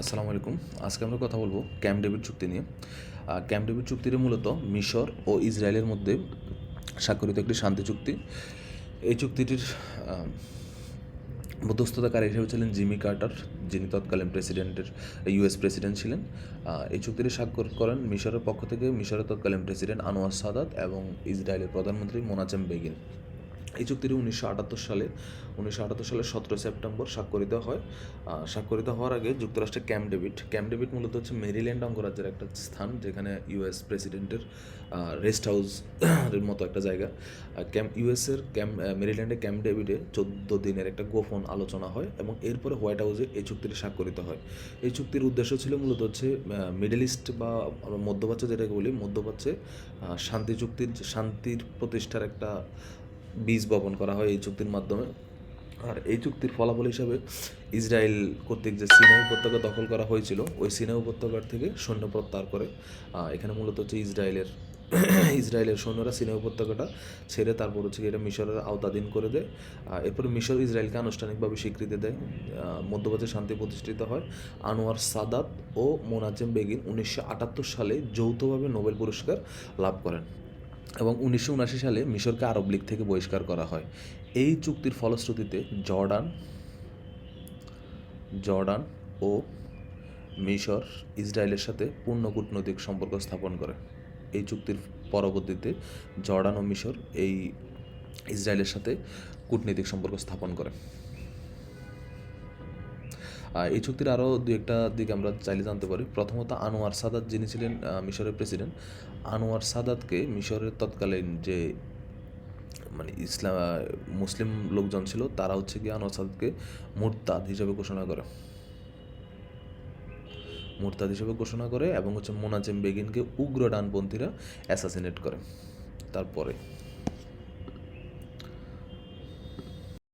আসসালামু আলাইকুম। আজকে আমরা কথা বলব ক্যাম্প ডেভিড চুক্তি নিয়ে। ক্যাম্প ডেভিড চুক্তিটি মূলত মিশর ও ইসরায়েলের মধ্যে স্বাক্ষরিত একটি শান্তি চুক্তি। এই চুক্তিটির মধ্যস্থতাকারী হিসেবে ছিলেন জিমি কার্টার, যিনি তৎকালীন প্রেসিডেন্টের, ইউএস প্রেসিডেন্ট ছিলেন। এই চুক্তিটি স্বাক্ষর করেন মিশরের পক্ষ থেকে মিশরের তৎকালীন প্রেসিডেন্ট আনোয়ার সাদাত এবং ইসরায়েলের প্রধানমন্ত্রী মোনাচেম বেগিন। এই চুক্তিটি উনিশশো আটাত্তর সালে উনিশশো আটাত্তর সালের সতেরো সেপ্টেম্বর স্বাক্ষরিত হয়। স্বাক্ষরিত হওয়ার আগে যুক্তরাষ্ট্রের ক্যাম্প ডেভিড। ক্যাম্প ডেভিড মূলত হচ্ছে মেরিল্যান্ড অঙ্গরাজ্যের একটা স্থান, যেখানে ইউএস প্রেসিডেন্টের রেস্ট হাউস মতো একটা জায়গা। ক্যাম্প, ইউএসের ক্যাম্প মেরিল্যান্ডের ক্যাম্প ডেভিডে চোদ্দ দিনের একটা গোপন আলোচনা হয় এবং এরপরে হোয়াইট হাউসে এই চুক্তিটি স্বাক্ষরিত হয়। এই চুক্তির উদ্দেশ্য ছিল মূলত হচ্ছে মিডল ইস্ট বা মধ্যপ্রাচ্য যেটাকে বলি, মধ্যপ্রাচ্যে শান্তি চুক্তির, শান্তির প্রতিষ্ঠার একটা বীজ বপন করা হয় এই চুক্তির মাধ্যমে। আর এই চুক্তির ফলাফল হিসাবে ইসরায়েল কর্তৃক যে সিনাই উপত্যকা দখল করা হয়েছিল, ওই সিনাই উপত্যকার থেকে সৈন্য প্রত্যাহার করে এখানে মূলত হচ্ছে ইসরায়েলের ইসরায়েলের সৈন্যরা সিনাই উপত্যকাটা ছেড়ে তারপর হচ্ছে এটা মিশরের আওতাধীন করে দেয়। এরপরে মিশর ইসরায়েলকে আনুষ্ঠানিকভাবে স্বীকৃতি দেয়। মধ্যপ্রাচ্যে শান্তি প্রতিষ্ঠিত হয় আনোয়ার সাদাত ও মোনাজেম বেগিন উনিশশো আটাত্তর সালে যৌথভাবে নোবেল পুরস্কার লাভ করেন। এবং উনিশশো উনাশি সালে মিশরকে আরব লীগ থেকে বহিষ্কার করা হয়। এই চুক্তির ফলশ্রুতিতে জর্ডান জর্ডান ও মিশর ইসরায়েলের সাথে পূর্ণ কূটনৈতিক সম্পর্ক স্থাপন করে। এই চুক্তির পরবর্তীতে জর্ডান ও মিশর এই ইসরায়েলের সাথে কূটনৈতিক সম্পর্ক স্থাপন করে। এই চুক্তির আরও দু একটা দিক আমরা চাইলে জানতে পারি। প্রথমত আনোয়ার সাদাত যিনি ছিলেন মিশরের প্রেসিডেন্ট আনোয়ার সাদাতকে মিশরের তৎকালীন যে মানে ইসলাম মুসলিম লোকজন ছিল, তারা হচ্ছে কি আনোয়ার সাদাতকে মুরতাদ হিসেবে ঘোষণা করে। মুরতাদ হিসেবে ঘোষণা করে এবং হচ্ছে মোনাজেম বেগিনকে উগ্র ডানপন্থীরা অ্যাসাসিনেট করে। তারপরে